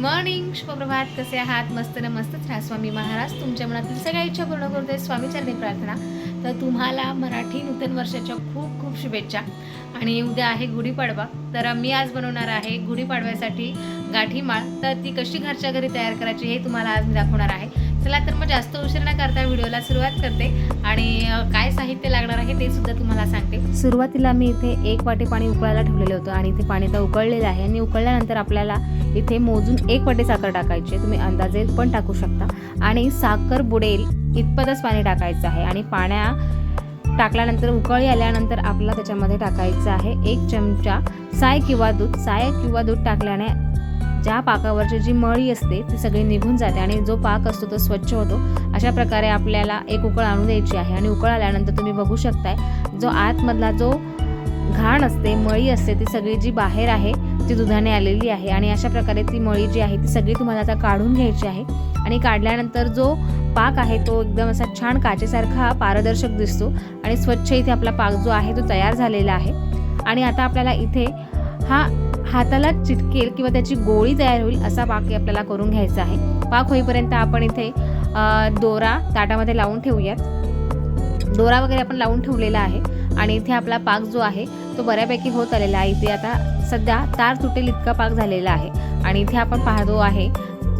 Morning शुभप्रभात. कसे आहात? मस्त ना मस्तच राहा स्वामी महाराज. तुमच्या मनातील सगळ्या इच्छा पूर्ण करतोय स्वामीचरणी प्रार्थना. तर तुम्हाला मराठी नूतन वर्षाच्या खूप खूप शुभेच्छा. आणि उद्या आहे गुढीपाडवा. तर मी आज बनवणार आहे गुढीपाडव्यासाठी गाठी माळ तर ती कशी घरच्या घरी तयार करायची हे तुम्हाला आज मी दाखवणार आहे. चला तर मग जास्त उशीर न करता व्हिडिओला सुरुवात करते. आणि काय साहित्य लागणार आहे ते सुद्धा तुम्हाला सांगते. सुरुवातीला मी इथे एक वाटी पाणी उकळायला ठेवलेलं होतं आणि इथे पाणी तर उकळलेलं आहे. आणि उकळल्यानंतर आपल्याला इथे मोजून एक वाटी साखर टाकायची आहे. तुम्ही अंदाजे पण टाकू शकता. आणि साखर बुडेल इतपतच पाणी टाकायचं आहे. आणि पाण्या टाकल्यानंतर उकळी आल्यानंतर आपला त्याच्यामध्ये टाकायचं आहे एक चमचा साय किंवा दूध. साय किंवा दूध टाकल्याने ज्या पाकावरची जी मळी असते ती सगळी निघून जाते आणि जो पाक असतो तो स्वच्छ होतो. अशा प्रकारे आपल्याला एक उकळ आणून द्यायची आहे आणि उकळ आल्यानंतर तुम्ही बघू शकताय जो आतमधला जो घाण असते मळी असते ती सगळी जी बाहेर आहे ती दुधाने आलेली आहे आणि अशा प्रकारे ती मळी जी आहे ती सगळी तुम्हाला आता काढून घ्यायची आहे आणि काढल्यानंतर जो पाक आहे तो एकदम असा छान काचेसारखा पारदर्शक दिसतो आणि स्वच्छ इथे आपला पाक जो आहे तो तयार झालेला आहे. आणि आता आपल्याला इथे हा हाताला चिटकेल किंवा त्याची गोळी तयार होईल असा पाक आपल्याला करून घ्यायचा आहे. पाक होईपर्यंत आपण इथे दोरा ताटामध्ये लावून ठेवूयात. दोरा वगैरे आपण लावून ठेवलेला आहे आणि इथे आपला पाक जो आहे तो बऱ्यापैकी होत आलेला आहे. इथे आता सध्या तार तुटेल इतका पाक झालेला आहे. आणि इथे आपण पाहतो आहे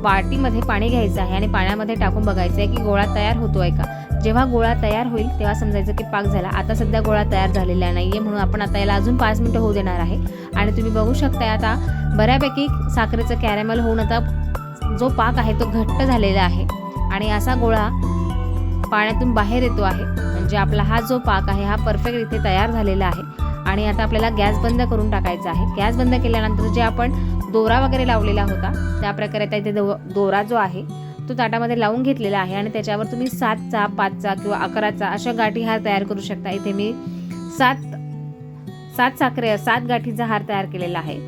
वाटीमध्ये पाणी घ्यायचं आहे आणि पाण्यामध्ये टाकून बघायचं आहे की गोळा तयार होतो आहे का. जेव्हा गोळा तयार होईल तेव्हा समजायचं की पाक झाला. आता सध्या गोळा तयार झालेला नाही आहे म्हणून आपण आता याला अजून पाच मिनटं होऊ देणार आहे. आणि तुम्ही बघू शकताय आता बऱ्यापैकी साखरेचं कॅरेमल होऊन आता जो पाक आहे तो घट्ट झालेला आहे. आणि असा गोळा पाण्यातून बाहेर येतो आहे. म्हणजे आपला हा जो पाक आहे हा परफेक्ट इथे तयार झालेला आहे. आणि आता आपल्याला गॅस बंद करून टाकायचा आहे. गॅस बंद केल्यानंतर जे आपण दोरा वगैरे लावलेला होता. त्या प्रकारे आता इथे दो दोरा जो आहे तो ताटामध्ये लावून घेतलेला आहे आणि त्याच्यावर तुम्ही सातचा पाचचा किंवा अकराचा अशा गाठी हार तयार करू शकता. इथे मी सात सात साखरे सात गाठीचा हार तयार केलेला आहे.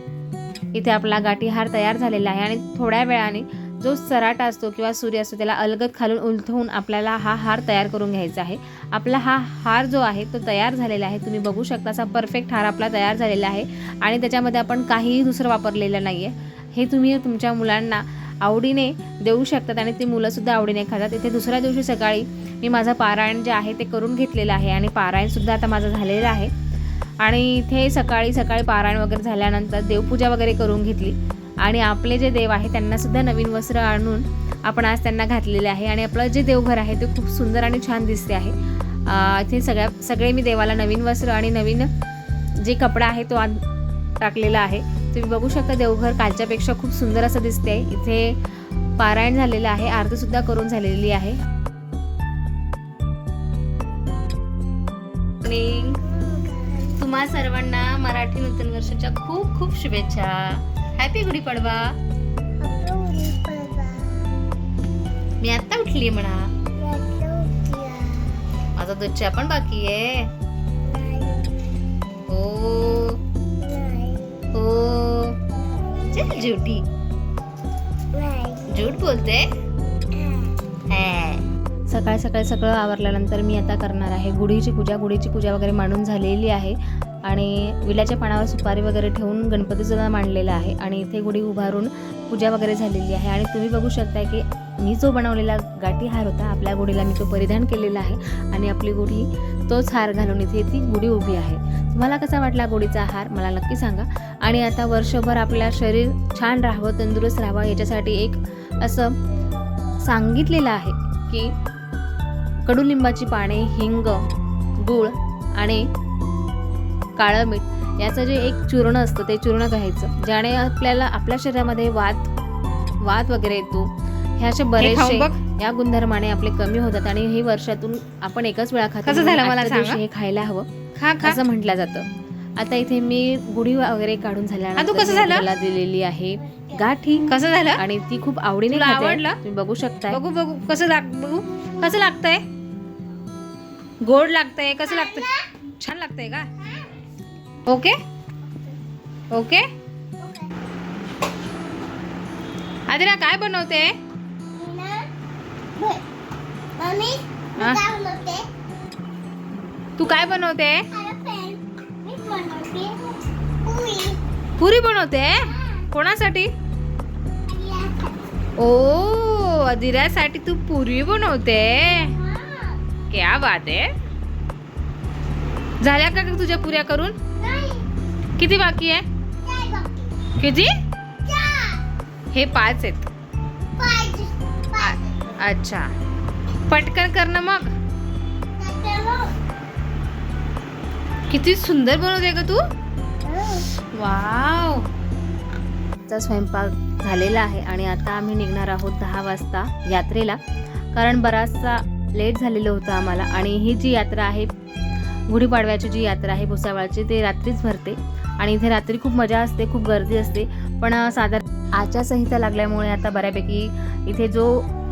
इथे आपला गाठी हार तयार झालेला आहे आणि थोड्या वेळाने जो सराटा असतो किंवा सूर्य असतो त्याला अलगद खालून उलथवून आपल्याला हा हार तयार करून घ्यायचा आहे. आपला हा हार जो आहे तो तयार झालेला आहे. तुम्ही बघू शकता असा परफेक्ट हार आपला तयार झालेला आहे. आणि त्याच्यामध्ये आपण काहीही दुसरं वापरलेलं नाही आहे हे तुम्ही तुमच्या मुलांना आवडीने देऊ शकतात आणि ती मुलंसुद्धा आवडीने खातात. इथे दुसऱ्या दिवशी सकाळी मी माझं पारायण जे आहे ते करून घेतलेलं आहे आणि पारायणसुद्धा आता माझं झालेलं आहे. आणि इथे सकाळी सकाळी पारायण वगैरे झाल्यानंतर देवपूजा वगैरे करून घेतली. आणि आपले जे देव आहे त्यांना सुद्धा नवीन वस्त्र आणून आपण आज त्यांना घातलेले आहे. आणि आपलं जे देवघर आहे ते खूप सुंदर आणि छान दिसते आहे. इथे सगळ्या सगळे मी देवाला नवीन वस्त्र आणि नवीन जे कपडा आहे तो आण टाकलेला आहे. तुम्ही बघू शकता देवघर कालच्यापेक्षा खूप सुंदर असं दिसते. इथे पारायण झालेलं आहे आरती सुद्धा करून झालेली आहे. आणि तुम्हा सर्वांना मराठी नूतन वर्षाच्या खूप खूप शुभेच्छा. हॅपी गुढीपाडवा मी आता उठली म्हणा. माझा दूध चहा पण बाकी आहे. हो. हो. चल झुटी झूट बोलते? सकाळ सकाळी सगळं आवरल्यानंतर मी आता करणार आहे. गुढीची पूजा गुढीची पूजा वगैरे मांडून झालेली आहे. आणि विल्याच्या पानावर सुपारी वगैरे ठेवून गणपतीसुद्धा मांडलेला आहे. आणि इथे गुढी उभारून पूजा वगैरे झालेली आहे. आणि तुम्ही बघू शकता की मी जो बनवलेला गाठी हार होता आपल्या गुढीला मी तो परिधान केलेला आहे. आणि आपली गुढी तोच हार घालून इथे ती गुढी उभी आहे. तुम्हाला कसा वाटला गुढीचा हार? मला नक्की सांगा. आणि आता वर्षभर आपलं शरीर छान राहावं तंदुरुस्त राहावं याच्यासाठी एक असं सांगितलेलं आहे की कडुलिंबाची पाने हिंग गूळ आणि काळं मीठ याचं जे एक चूर्ण असतं ते चूर्ण घ्यायचं. ज्याने आपल्याला आपल्या शरीरामध्ये वात वात वगैरे येतो. हे असे बरेचसे या गुणधर्माने आपले कमी होतात आणि हे वर्षातून आपण एकच वेळा खातो कसं झालं म्हणून मला आजच्या दिवशी सांगा? हे खायला हवं. खा खा. असं म्हटलं जातं. आता इथे मी गुढी वगैरे काढून आ, तू झाल्यानंतर कसं मी झालं? त्याला दिलेली आहे. गाठी. कसं झालं? आणि ती खूप आवडीने. आवडलं? तुम्ही बघू शकताय. बघू बघू. कसं लाग बघू. कसं लागतंय? गोड लागतंय कसं लागतंय? छान लागतंय का? ओके ओके आदिरा काय बनवते? हा? तू काय बनवते? पुरी. पुरी बनवते? कोणासाठी? ओ अधिरासाठी तू पुरी बनवते? क्या बात आहे. झाल्या का ग तुझ्या पुऱ्या करून? किती बाकी आहे? किती? हे पाच आहेत. अच्छा. पटकन कर ना मग. किती सुंदर बनवते ग तू. वाव. चा स्वयंपाक झालेला आहे आणि आता आम्ही निघणार आहोत दहा वाजता यात्रेला. कारण बराचसा लेट झालेलं होतं आम्हाला आणि ही जी यात्रा आहे गुढीपाडव्याची जी यात्रा आहे भुसावळाची ते रात्रीच भरते. आणि इथे रात्री खूप मजा असते खूप गर्दी असते. पण साधारण आचारसंहिता लागल्यामुळे आता बऱ्यापैकी इथे जो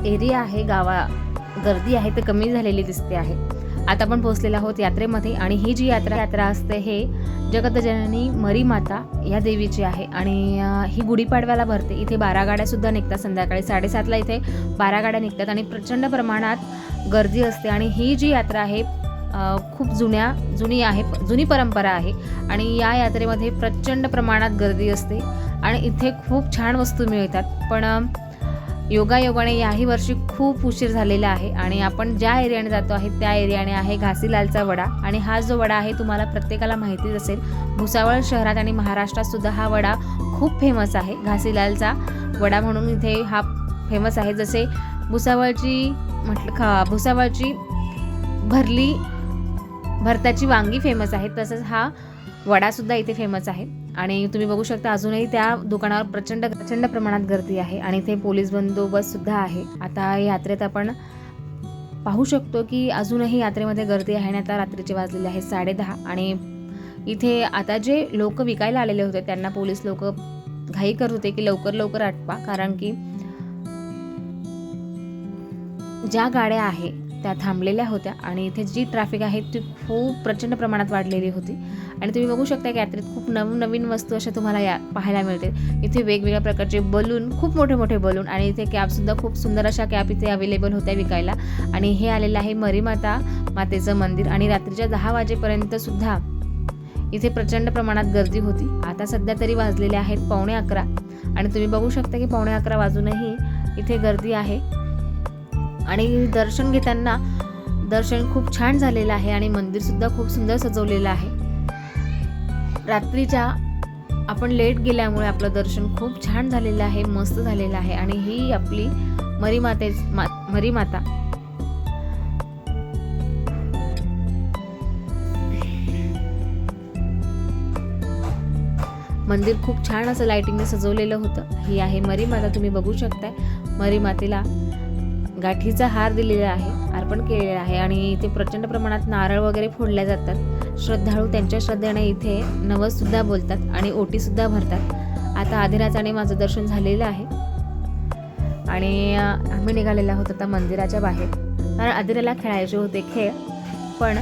एरिया आहे गावा गर्दी आहे ते कमी झालेली दिसते आहे. आता आपण पोहोचलेलो आहोत यात्रेमध्ये आणि ही जी यात्रा यात्रा असते हे जगतजननी मरी माता या देवीची आहे. आणि ही गुढीपाडव्याला भरते. इथे बारा गाड्या सुद्धा निघतात संध्याकाळी साडेसातला इथे बारा गाड्या निघतात आणि प्रचंड प्रमाणात गर्दी असते. आणि ही जी यात्रा आहे खूप जुन्या जुनी आहे जुनी परंपरा आहे. आणि या यात्रेमध्ये प्रचंड प्रमाणात गर्दी असते. आणि इथे खूप छान वस्तू मिळतात. पण योगायोगाने याही वर्षी खूप उशीर झालेला आहे. आणि आपण ज्या एरियाने जातो आहे त्या एरियाने आहे घासीलालचा वडा. आणि हा जो वडा आहे तुम्हाला प्रत्येकाला माहितीच असेल भुसावळ शहरात आणि महाराष्ट्रात सुद्धा हा वडा खूप फेमस आहे. घासीलालचा वडा म्हणून इथे हा फेमस आहे. जसे भुसावळची म्हटलं खा भुसावळची भरली भरताची वांगी फेमस आहे. तसंच हा वडासुद्धा इथे फेमस आहे. आणि तुम्ही बघू शकता अजूनही त्या दुकानावर प्रचंड प्रचंड प्रमाणात गर्दी आहे. आणि इथे पोलीस बंदोबस्तसुद्धा आहे. आता यात्रेत आपण पाहू शकतो की अजूनही यात्रेमध्ये गर्दी आहे. आणि आता रात्रीचे वाजलेले आहे साडेदहा. आणि इथे आता जे लोक विकायला आलेले होते त्यांना पोलीस लोक घाई करत होते की लवकर लवकर आटपा. कारण की ज्या गाड्या आहे त्या थांबलेल्या होत्या आणि इथे जी ट्रॅफिक आहे ती खूप प्रचंड प्रमाणात वाढलेली होती. आणि तुम्ही बघू शकता की यात्रेत खूप नवनवीन वस्तू अशा तुम्हाला या पाहायला मिळते इथे वेगवेगळ्या प्रकारचे बलून खूप मोठे मोठे बलून आणि इथे कॅबसुद्धा खूप सुंदर अशा कॅब इथे अवेलेबल होत्या विकायला. आणि हे आलेलं आहे मरीमाता मातेचं मंदिर आणि रात्रीच्या दहा वाजेपर्यंत सुद्धा इथे प्रचंड प्रमाणात गर्दी होती. आता सध्या तरी वाजलेले आहेत पावणे अकरा. आणि तुम्ही बघू शकता की पावणे अकरा वाजूनही इथे गर्दी आहे. आणि दर्शन घेताना दर्शन खूप छान झालेलं आहे आणि मंदिर सुद्धा खूप सुंदर सजवलेलं आहे. रात्रीच्या आपण लेट गेल्यामुळे आपलं दर्शन खूप छान झालेलं आहे मस्त झालेलं आहे आणि ही आपली मरीमाते मा मरीमाता मंदिर खूप छान असं लाइटिंगने सजवलेलं होतं. ही आहे मरीमाता तुम्ही बघू शकताय. मरीमातेला गाठीचा हार दिलेला आहे अर्पण केलेला आहे आणि इथे प्रचंड प्रमाणात नारळ वगैरे फोडल्या जातात. श्रद्धाळू त्यांच्या श्रद्धेने इथे नवससुद्धा बोलतात आणि ओटीसुद्धा भरतात. आता आधिराजाने माझं दर्शन झालेलं आहे. आणि आम्ही निघालेलो आहोत आता मंदिराच्या बाहेर. कारण आधिराला खेळायचे होते खेळ पण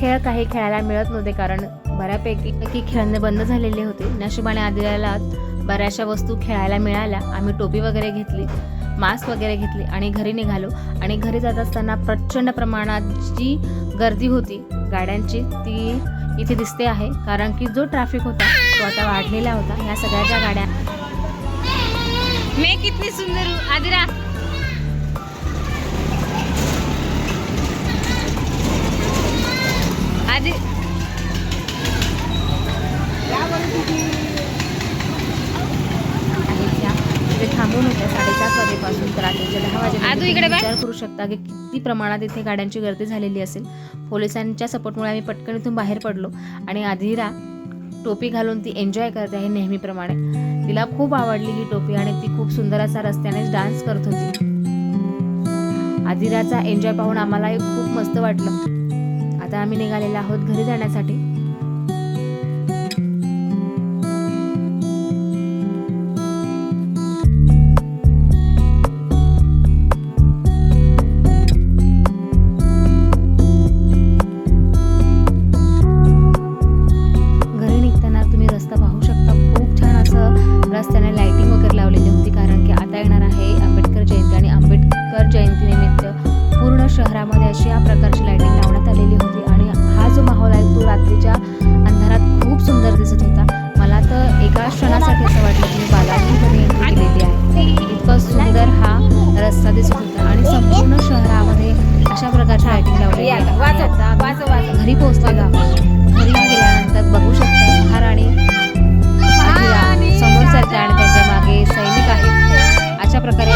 खेळ काही खेळायला मिळत नव्हते कारण बऱ्यापैकी की खेळणे बंद झालेले होते. नशिबाने आदिराला बऱ्याचशा वस्तू खेळायला मिळाल्या. आम्ही टोपी वगैरे घेतली. मास्क वगैरे घेतले आणि घरी निघालो. आणि घरी जात असताना प्रचंड प्रमाणात जी गर्दी होती गाड्यांची ती इथे दिसते आहे. कारण की जो ट्रॅफिक होता तो आता वाढलेला होता. ह्या सगळ्याच्या गाड्या मी किती सुंदर आदिरा. आदि आहेत त्या तिथे थांबून होत्या साडेसात वाजेपासून तर रात्रीच्या दहा आदू वाजेपर्यंत इकडे तुम्ही बाय. विचार करू शकता की किती प्रमाणात इथे गाड्यांची गर्दी झालेली असेल. पोलिसांच्या सपोर्टमुळे आम्ही पटकन इथून बाहेर पडलो आणि आधीरा टोपी घालून ती एन्जॉय करते आहे नेहमीप्रमाणे. तिला खूप आवडली ही टोपी आणि ती खूप सुंदर असा रस्त्याने डान्स करत होती. आदिराचा एन्जॉय पाहून आम्हालाही खूप मस्त वाटलं. आता आम्ही निघालेलो आहोत घरी जाण्यासाठी. क्षणासाठी असं वाटलं की मी बालाजीपर्यंत गेलेली आहे. इतकं सुंदर हा रस्ता दिसत होता आणि संपूर्ण शहरामध्ये अशा प्रकारची लायटिंग लावली आता घरी पोहोचलेला घरी गेल्यानंतर बघू शकता महाराणी समोर सरते आणि त्यांच्या मागे सैनिक आहेत. अशा प्रकारे